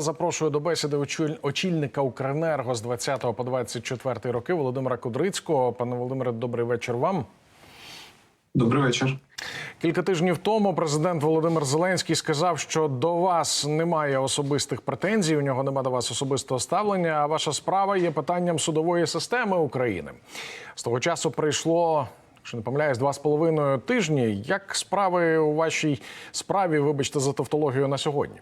Запрошую до бесіди очільника Укренерго з 20 по 24 роки Володимира Кудрицького. Пане Володимире, добрий вечір вам. Добрий вечір. Кілька тижнів тому президент Володимир Зеленський сказав, що до вас немає особистих претензій, у нього немає до вас особистого ставлення. А ваша справа є питанням судової системи України. З того часу прийшло. Якщо не помиляюсь, два з половиною тижні. Як справи у вашій справі, вибачте за тавтологію на сьогодні?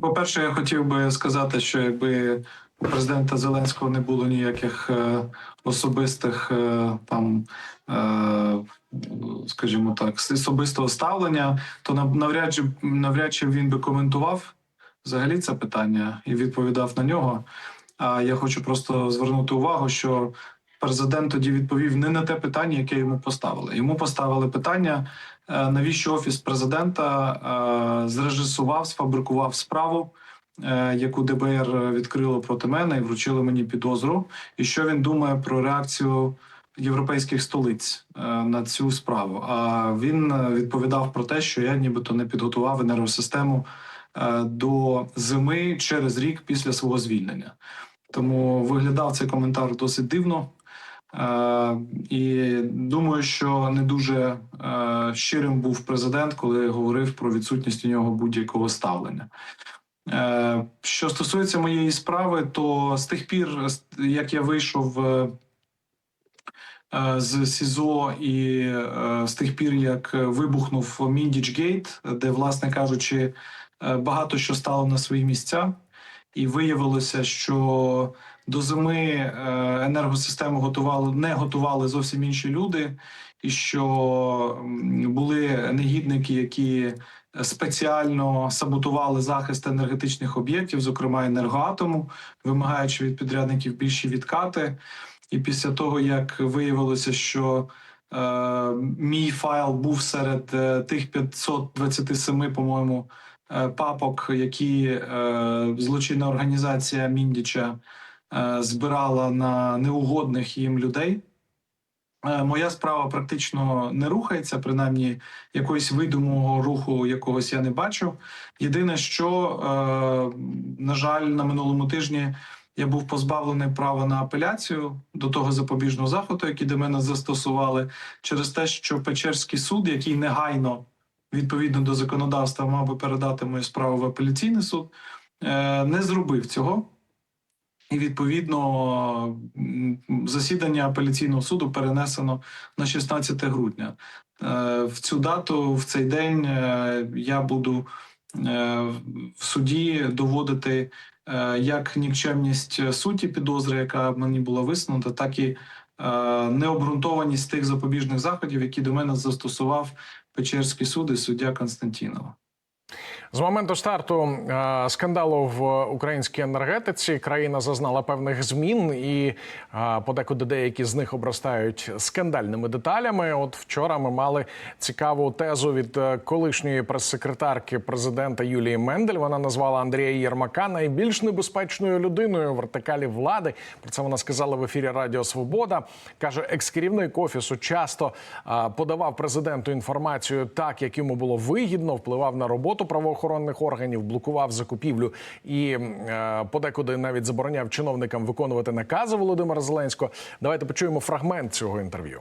По-перше, я хотів би сказати, що якби у президента Зеленського не було ніяких е, особистих е, там, е, скажімо так, особистого ставлення, то нав- навряд чи навряд чи він би коментував взагалі це питання і відповідав на нього. А я хочу просто звернути увагу, що президент тоді відповів не на те питання, яке йому поставили. Йому поставили питання, навіщо офіс президента е, зрежисував, сфабрикував справу, е, яку ДБР відкрило проти мене і вручили мені підозру. І що він думає про реакцію європейських столиць е, на цю справу? А він е, відповідав про те, що я нібито не підготував енергосистему е, до зими через рік після свого звільнення. Тому виглядав цей коментар досить дивно. Е, і думаю, що не дуже е, щирим був президент, коли говорив про відсутність у нього будь-якого ставлення. Е, що стосується моєї справи, то з тих пір, як я вийшов з СІЗО, і з тих пір, як вибухнув Міндічгейт, де, власне кажучи, багато що стало на свої місця, і виявилося, що до зими е, енергосистему готували не готували зовсім інші люди, і що були негідники, які спеціально саботували захист енергетичних об'єктів, зокрема енергоатому, вимагаючи від підрядників більші відкати. І після того, як виявилося, що е, мій файл був серед е, тих 527, по-моєму, е, папок, які е, злочинна організація Міндіча збирала на неугодних їм людей. Е, Моя справа практично не рухається, принаймні якогось видимого руху якогось я не бачу. Єдине, що, е, на жаль, на минулому тижні я був позбавлений права на апеляцію до того запобіжного заходу, який до мене застосували, через те, що Печерський суд, який негайно відповідно до законодавства мав би передати мою справу в апеляційний суд, е, не зробив цього. І відповідно засідання апеляційного суду перенесено на 16 грудня. Е, В цю дату, в цей день, е, я буду е, в суді доводити як нікчемність суті підозри, яка мені була висунута, так і необґрунтованість тих запобіжних заходів, які до мене застосував Печерський суд і суддя Константінова. З моменту старту е, скандалу в українській енергетиці країна зазнала певних змін, і е, подекуди деякі з них обростають скандальними деталями. От вчора ми мали цікаву тезу від е, колишньої прес-секретарки президента Юлії Мендель. Вона назвала Андрія Єрмака найбільш небезпечною людиною вертикалі влади. Про це вона сказала в ефірі Радіо Свобода. каже, екс-керівник офісу часто подавав президенту інформацію так, як йому було вигідно, впливав на роботу правоохоронних органів, блокував закупівлю і е, подекуди навіть забороняв чиновникам виконувати накази Володимира Зеленського. Давайте почуємо фрагмент цього інтерв'ю.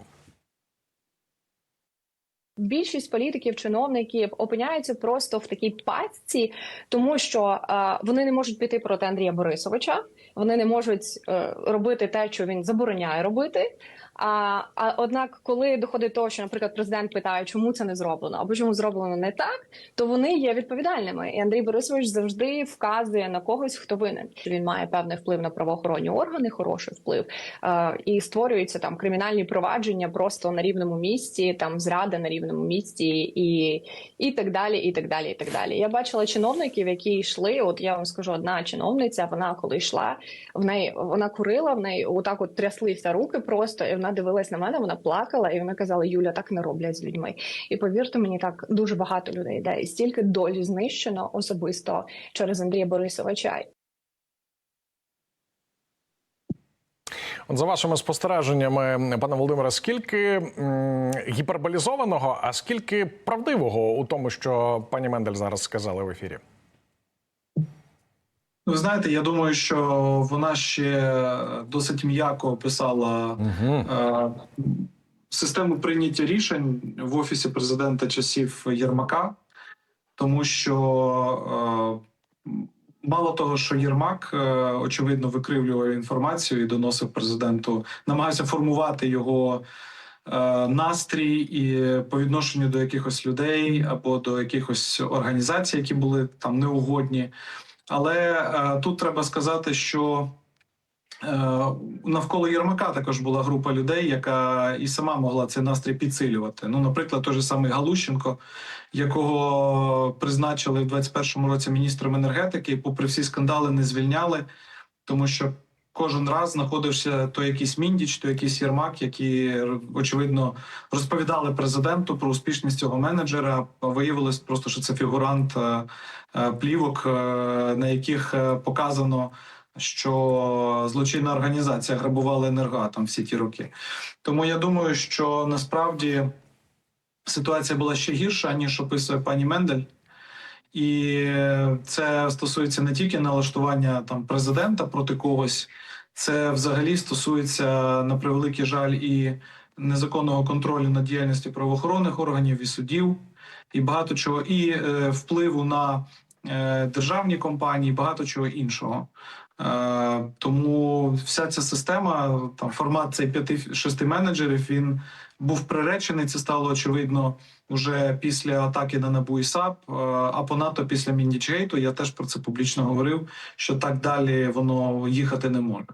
Більшість політиків, чиновників опиняються просто в такій пастці, тому що е, вони не можуть піти проти Андрія Борисовича, вони не можуть е, робити те, що він забороняє робити. А, а однак, коли доходить до того, що, наприклад, президент питає, чому це не зроблено, або чому зроблено не так, то вони є відповідальними. І Андрій Борисович завжди вказує на когось, хто винен. Він має певний вплив на правоохоронні органи, хороший вплив, е, і створюються там кримінальні провадження просто на рівному місці, там зрада на рівному місці, і, і так далі. І так далі. І так далі. Я бачила чиновників, які йшли. От я вам скажу, одна чиновниця, вона коли йшла, в неї вона курила, в неї отак от тряслися руки просто, і вона дивилась на мене, вона плакала, і вона казала: Юля, так не роблять з людьми. І повірте мені, так дуже багато людей йде. І стільки долі знищено особисто через Андрія Борисовича. От за вашими спостереженнями, пане Володимире, скільки гіперболізованого, а скільки правдивого у тому, що пані Мендель зараз сказала в ефірі? Ну, ви знаєте, я думаю, що вона ще досить м'яко описала Угу. е, систему прийняття рішень в офісі президента часів Єрмака, тому що е, мало того, що Єрмак е, очевидно викривлював інформацію і доносив президенту, намагався формувати його. е, Настрій і по відношенню до якихось людей або до якихось організацій, які були там неугодні. Але е, тут треба сказати, що навколо Єрмака також була група людей, яка і сама могла цей настрій підсилювати. Ну, наприклад, той же самий Галущенко, якого призначили в 21-му році міністром енергетики, попри всі скандали не звільняли, тому що кожен раз знаходився то якийсь міндіч, то якийсь Єрмак, які очевидно розповідали президенту про успішність цього менеджера. Виявилось просто, що це фігурант е, е, плівок, е, на яких показано. Що злочинна організація грабувала енергоатом всі ті роки. Тому я думаю, що насправді ситуація була ще гірша, ніж описує пані Мендель. І це стосується не тільки налаштування там президента проти когось, це взагалі стосується на превеликий жаль і незаконного контролю над діяльністю правоохоронних органів і судів, і багато чого, і е, впливу на е, державні компанії, багато чого іншого. Е, тому вся ця система, там формат цей п'яти-шести менеджерів, він був приречений. Це стало очевидно вже після атаки на НАБУ і САП, е, а понадто після Міндічгейту. Я теж про це публічно говорив, що так далі воно їхати не може.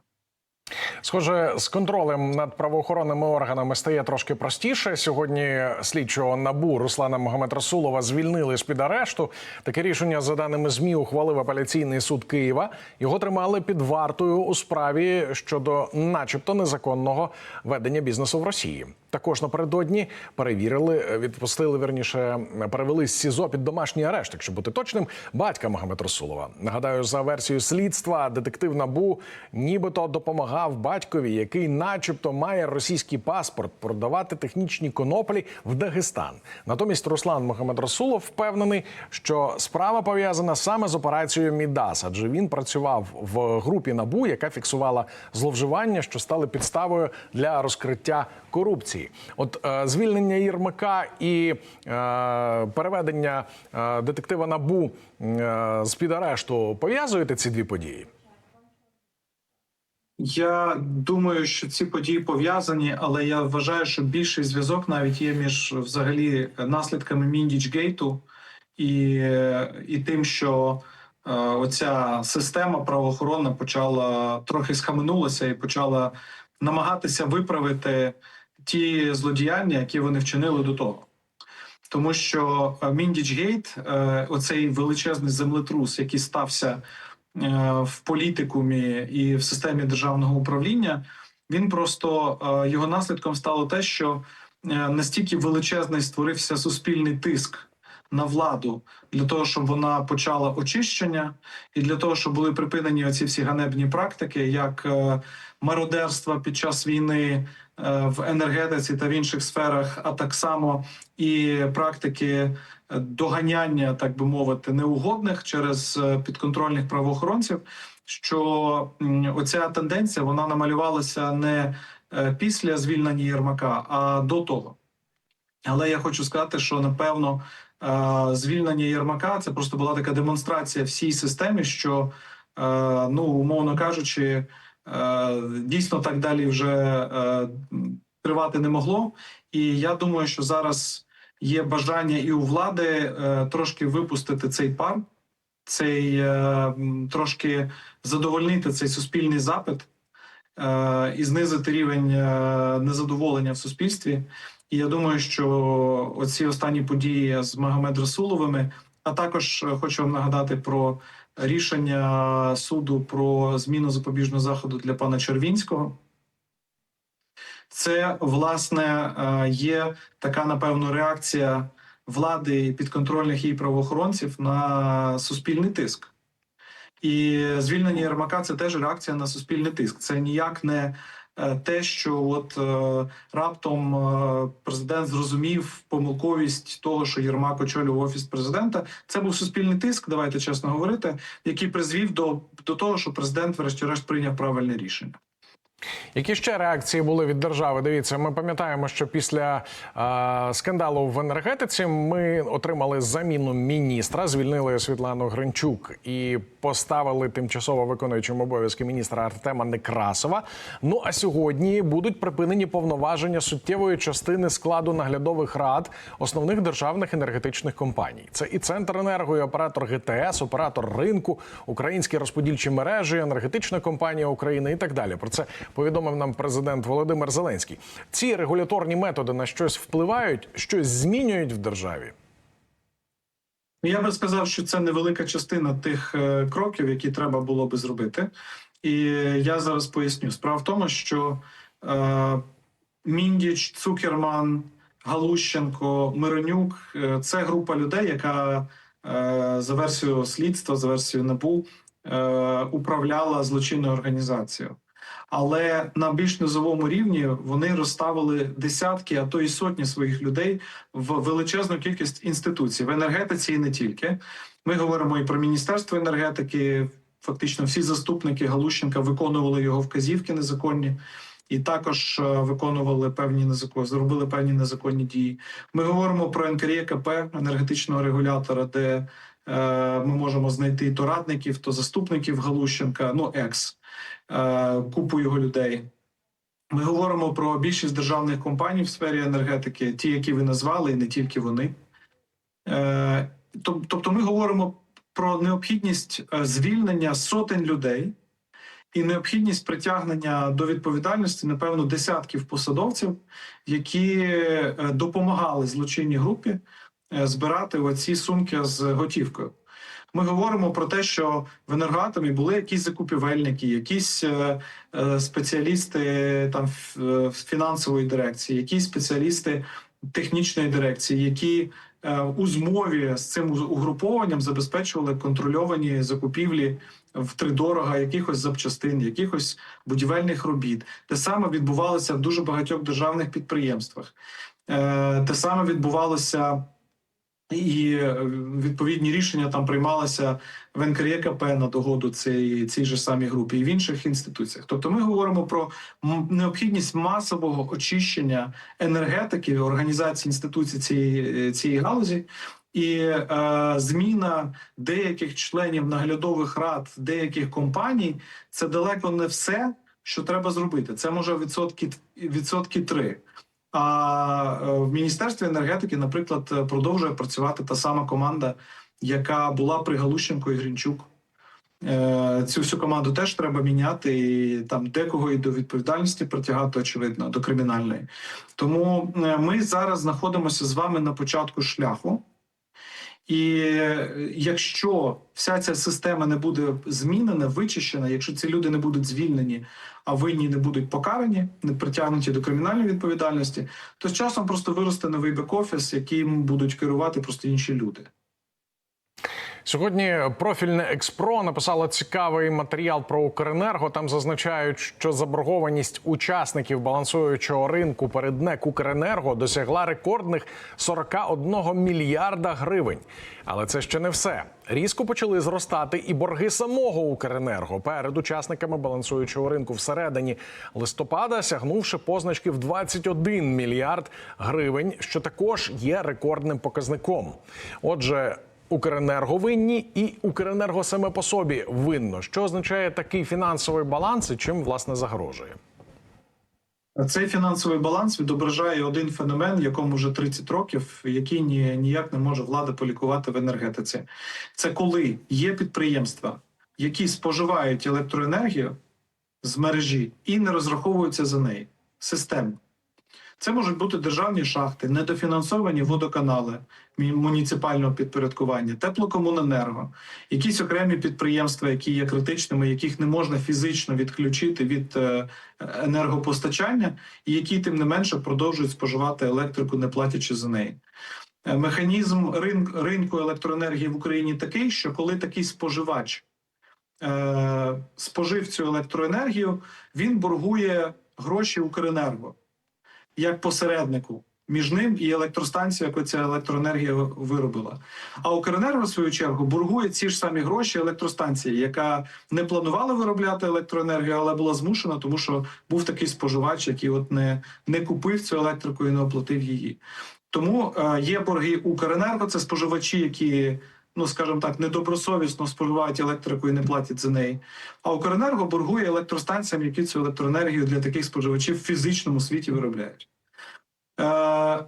Схоже, з контролем над правоохоронними органами стає трошки простіше. Сьогодні слідчого набу Руслана Магомедрасулова звільнили з під арешту. Таке рішення, за даними змі, ухвалив апеляційний суд Києва. Його тримали під вартою у справі щодо, начебто, незаконного ведення бізнесу в Росії. Також напередодні перевірили, відпустили верніше, перевели з СІЗО під домашній арешт, якщо бути точним, батька Магомед Расулова. Нагадаю, за версією слідства, детектив набу нібито допомагав батькові, який, начебто, має російський паспорт, продавати технічні коноплі в Дагестан. Натомість Руслан Магомед Расулов впевнений, що справа пов'язана саме з операцією Мідас, адже він працював в групі набу, яка фіксувала зловживання, що стали підставою для розкриття корупції. От е, звільнення Єрмака і е, переведення е, детектива набу е, з під арешту пов'язуєте ці дві події? Я думаю, що ці події пов'язані, але я вважаю, що більший зв'язок навіть є між взагалі наслідками Міндічгейту і, і тим, що е, оця система правоохоронна почала трохи схаменулася і почала намагатися виправити ті злодіяння, які вони вчинили до того. Тому що е, Міндічгейт, е, оцей величезний землетрус, який стався е, в політикумі і в системі державного управління, він просто його наслідком стало те, що настільки величезний створився суспільний тиск на владу для того, щоб вона почала очищення, і для того, щоб були припинені оці всі ганебні практики, як е, мародерства під час війни е, в енергетиці та в інших сферах, а так само і практики е, доганяння, так би мовити, неугодних через підконтрольних правоохоронців. Що оця тенденція вона намалювалася не після звільнення Єрмака, а до того. Але я хочу сказати, що напевно звільнення Єрмака це просто була така демонстрація всій системі, що е, ну умовно кажучи, е, дійсно так далі вже е, тривати не могло. І я думаю, що зараз є бажання і у влади е, трошки випустити цей пар, цей е, трошки задовольнити цей суспільний запит е, і знизити рівень е, незадоволення в суспільстві. І я думаю, що оці останні події з Магомед Расуловими, а також е, хочу вам нагадати про рішення суду про зміну запобіжного заходу для пана Червінського. Це власне е, є така, напевно, реакція влади і підконтрольних їй правоохоронців на суспільний тиск. І звільнення Єрмака це теж реакція на суспільний тиск. Це ніяк не те, що от е, раптом е, президент зрозумів помилковість того, що Єрмак очолював офіс президента. Це був суспільний тиск, давайте чесно говорити, який призвів до, до того, що президент, врешті-решт, прийняв правильне рішення. Які ще реакції були від держави? Дивіться, ми пам'ятаємо, що після е, скандалу в енергетиці ми отримали заміну міністра, звільнили Світлану Гринчук і поставили тимчасово виконуючим обов'язки міністра Артема Некрасова. Ну а сьогодні будуть припинені повноваження суттєвої частини складу наглядових рад основних державних енергетичних компаній. Це і центр енерго, і оператор ГТС, оператор ринку, українські розподільчі мережі, енергетична компанія України і так далі. Про це повідомив нам президент Володимир Зеленський. Ці регуляторні методи на щось впливають, щось змінюють в державі. Ну, Я би сказав, що це невелика частина тих е, кроків, які треба було би зробити. І я зараз поясню. Справа в тому, що е, Міндіч, Цукерман, Галущенко, Миронюк е, це група людей, яка е, за версією слідства, за версією НАБУ е, управляла злочинною організацією. Але на більш низовому рівні вони розставили десятки, а то і сотні своїх людей в величезну кількість інституцій в енергетиці і не тільки. Ми говоримо і про міністерство енергетики. Фактично, всі заступники Галущенка виконували його вказівки незаконні, і також е, виконували певні незаконні, зробили певні незаконні дії. Ми говоримо про НКРЄКП, енергетичного регулятора, де ми можемо знайти то радників, то заступників Галущенка, ну екс е, купу його людей. Ми говоримо про більшість державних компаній в сфері енергетики, ті, які ви назвали, і не тільки вони. Е, тобто, ми говоримо про необхідність е, звільнення сотень людей і необхідність притягнення до відповідальності, напевно, десятків посадовців, які е, допомагали злочинній групі е, збирати оці сумки з готівкою. Ми говоримо про те, що в енергоатомі були якісь закупівельники, якісь е, е, спеціалісти там е, фінансової дирекції, якісь спеціалісти технічної дирекції, які е, у змові з цим угрупованням забезпечували контрольовані закупівлі втридорога якихось запчастин, якихось будівельних робіт. Те саме відбувалося в дуже багатьох державних підприємствах. Е, Те саме відбувалося і е, відповідні рішення там приймалися в НКРЄКП на догоду цій, цій же самій групі і в інших інституціях. Тобто, ми говоримо про необхідність масового очищення енергетики, організації інституцій цієї, цієї галузі. І е, зміна деяких членів наглядових рад деяких компаній це далеко не все, що треба зробити. Це може відсотки відсотки три. А е, в міністерстві енергетики, наприклад, е, продовжує працювати та сама команда, яка була при Галущенко і Гринчук. Е, Цю всю команду теж треба міняти, і там декого і до відповідальності притягати, очевидно, до кримінальної. Тому ми зараз знаходимося з вами на початку шляху. І якщо вся ця система не буде змінена, вичищена, якщо ці люди не будуть звільнені, а винні не будуть покарані, не притягнуті до кримінальної відповідальності, то з часом просто виросте новий бек-офіс, яким будуть керувати просто інші люди. Сьогодні профільне експро написало цікавий матеріал про Укренерго. Там зазначають, що заборгованість учасників балансуючого ринку перед НЕК Укренерго досягла рекордних 41 мільярда гривень. Але це ще не все. Різко почали зростати і борги самого Укренерго перед учасниками балансуючого ринку всередині листопада, сягнувши позначки в 21 мільярд гривень, що також є рекордним показником. Отже. Укренерго винні і Укренерго саме по собі винно. Що означає такий фінансовий баланс і чим власне загрожує? Цей фінансовий баланс відображає один феномен, якому вже 30 років, який ні, ніяк не може влада полікувати в енергетиці. Це коли є підприємства, які споживають електроенергію з мережі і не розраховуються за неї системно. Це можуть бути державні шахти, недофінансовані водоканали муніципального підпорядкування, теплокомуненерго, якісь окремі підприємства, які є критичними, яких не можна фізично відключити від е, енергопостачання, і які тим не менше продовжують споживати електрику, не платячи за неї. Е, Механізм ринку електроенергії в Україні такий, що коли такий споживач е, спожив цю електроенергію, він боргує гроші Укренерго як посереднику між ним і електростанцією, яку ця електроенергія виробила. А Укренерго, в свою чергу, боргує ці ж самі гроші електростанції, яка не планувала виробляти електроенергію, але була змушена, тому що був такий споживач, який от не, не купив цю електрику і не оплатив її. Тому е, є борги Укренерго, це споживачі, які. Ну, скажімо так, недобросовісно споживають електрику і не платять за неї. А Укренерго боргує електростанціям, які цю електроенергію для таких споживачів в фізичному світі виробляють. Е,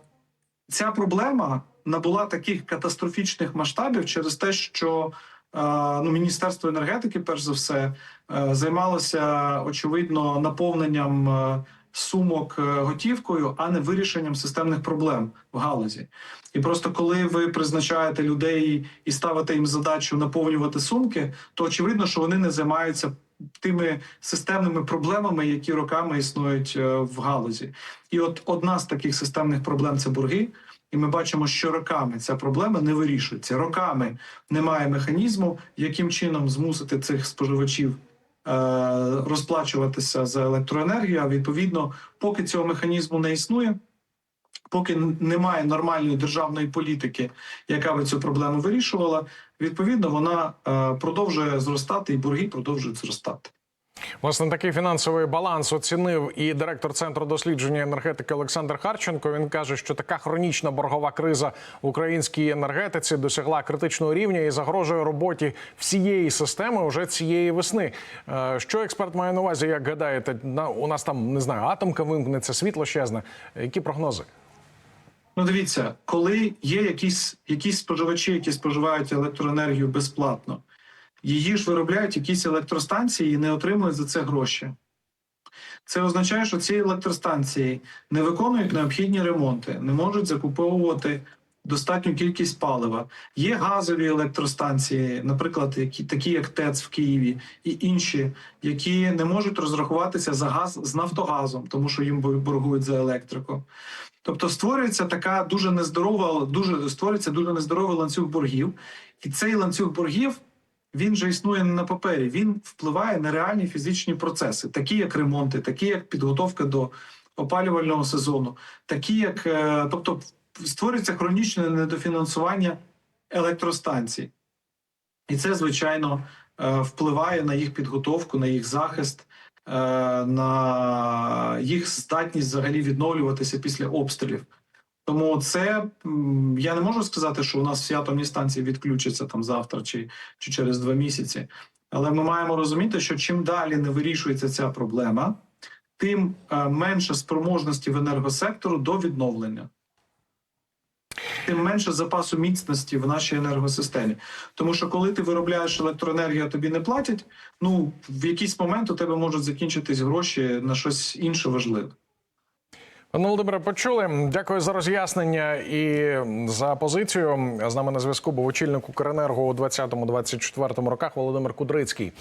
ця проблема набула таких катастрофічних масштабів через те, що е, ну, Міністерство енергетики, перш за все, е, займалося очевидно наповненням е, сумок е, готівкою, а не вирішенням системних проблем в галузі. І просто коли ви призначаєте людей і ставите їм задачу наповнювати сумки, то очевидно, що вони не займаються тими системними проблемами, які роками існують е, в галузі. І от одна з таких системних проблем це борги. І ми бачимо, що роками ця проблема не вирішується. Роками немає механізму, яким чином змусити цих споживачів розплачуватися за електроенергію. А відповідно, поки цього механізму не існує, поки немає нормальної державної політики, яка би цю проблему вирішувала, відповідно вона е, продовжує зростати, і борги продовжують зростати. Власне, такий фінансовий баланс оцінив і директор центру дослідження енергетики Олександр Харченко. Він каже, що така хронічна боргова криза в українській енергетиці досягла критичного рівня і загрожує роботі всієї системи вже цієї весни. Е, Що експерт має на увазі? Як гадаєте, у нас там не знаю, атомка вимкнеться, світло щезне. Які прогнози? Ну, дивіться, коли є якісь, якісь споживачі, які споживають електроенергію безплатно, її ж виробляють якісь електростанції і не отримують за це гроші. Це означає, що ці електростанції не виконують необхідні ремонти, не можуть закуповувати достатню кількість палива. Є газові електростанції, наприклад, які такі як ТЕЦ в Києві, і інші, які не можуть розрахуватися за газ з Нафтогазом, тому що їм боргують за електрику. Тобто створюється така дуже нездорова, дуже створюється дуже нездоровий ланцюг боргів, і цей ланцюг боргів він же існує не на папері. Він впливає на реальні фізичні процеси, такі як ремонти, такі як підготовка до опалювального сезону, такі як е, тобто створюється хронічне недофінансування електростанцій, і це звичайно е, впливає на їх підготовку, на їх захист. е, На їх здатність взагалі відновлюватися після обстрілів. Тому це я не можу сказати, що у нас всі атомні станції відключаться там завтра чи, чи через два місяці. Але ми маємо розуміти, що чим далі не вирішується ця проблема, тим е, менше спроможності в енергосектору до відновлення. Тим менше запасу міцності в нашій енергосистемі. Тому що коли ти виробляєш електроенергію, а тобі не платять. Ну в якийсь момент у тебе можуть закінчитись гроші на щось інше важливе. Пане Володимире, почули. Дякую за роз'яснення і за позицію. З нами на зв'язку був очільник Укренерго у 2020-2024 роках Володимир Кудрицький.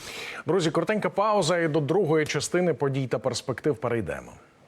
Друзі, коротенька пауза і до другої частини подій та перспектив перейдемо.